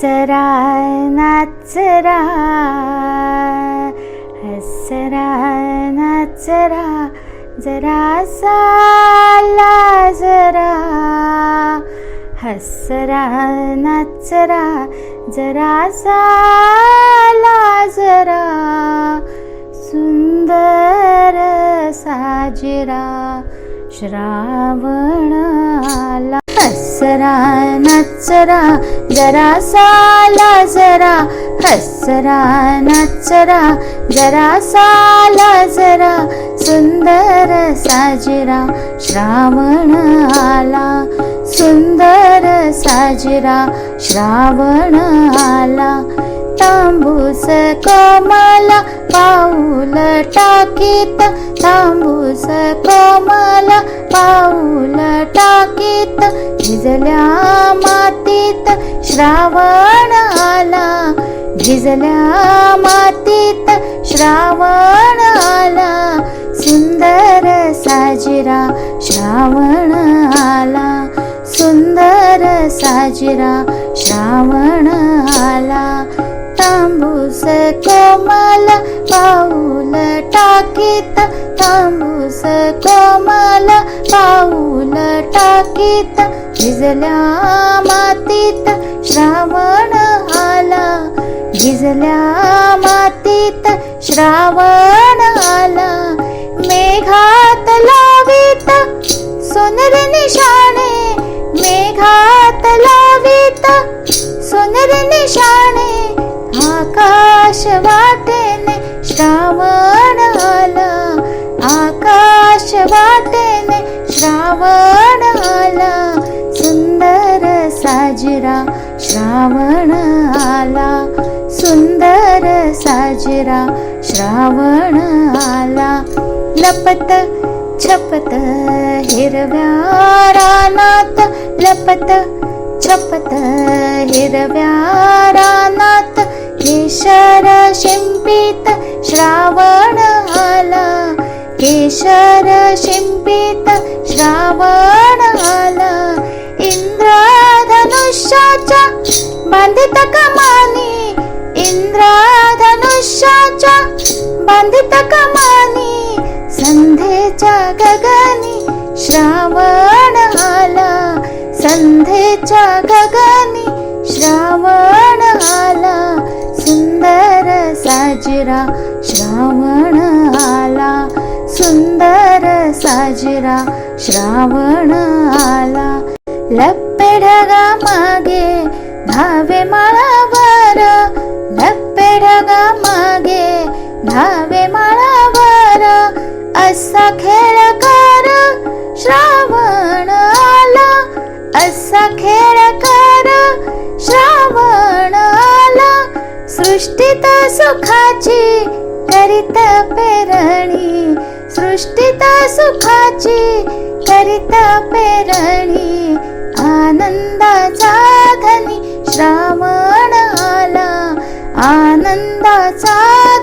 हसरा नाचरा हसरा नाचरा जरा साला जरा हसरा नाचरा जरा साला जरा सुंदर साजरा श्रावण आला. हसरा नचरा जरा साला जरा. हसरा नचरा जरा साला जरा. सुंदर साजरा श्रावण आला. सुंदर साजरा श्रावण आला. तांबूस कोमला पाऊल टाकीत तांबूस कोमला पाऊल टाकीत झिजल्या मातीत श्रावण आला झिजल्या मातीत श्रावण आला सुंदर साजिरा श्रावण आला सुंदर साजिरा श्रावण आला. तांबूस कोमल पाऊल टाकीत तांबूस कोमल पाऊल टाकीत भिजल्या मातीत श्रावण आला भिजल्या मातीत श्रावण आला मेघात लावित सोनर निशाणे मेघात लावित सोनर निशाणे आकाश वाटेने श्रावण आला. आकाश वाटेने श्रावण आला. सुंदर साजरा श्रावण आला. सुंदर साजरा श्रावण आला. लपत छपत हिरव्या रानात लपत छपत हिरव्या रानात केशर शिंपित श्रावण आला केशर शिंपित श्रावण आला इंद्रधनुष्याच्या बांधित कमानी इंद्रधनुष्याच्या बांधित कमानी संध्येच्या गगनी श्रावण आला संध्येच्या गगनी तेरा श्रावण आला. लप्पे ढगा मागे धावे माळावर. लप्पे ढगा मागे धावे माळावर. असा खेळ कर श्रावण आला. असा खेळ कर श्रावण आला. सृष्टीत सुखाची करीत पेरणी. सृष्टीत सुखाची करिता पेरणी आनंदाचा धनी श्रावण आला. आनंदाचा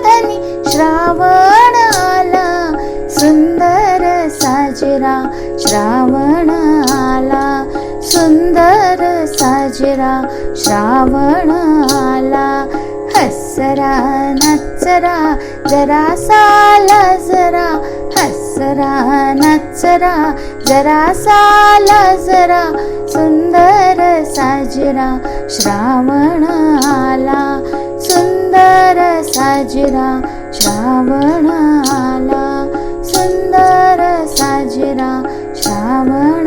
धनी श्रावण आला. सुंदर साजरा श्रावण आला. सुंदर साजरा श्रावण आला. हसरा नचरा जरा साला जरा हसरा नचरा जरा साला जरा सुंदर साजरा श्रावण आला सुंदर साजरा श्रावण आला सुंदर साजरा श्रावण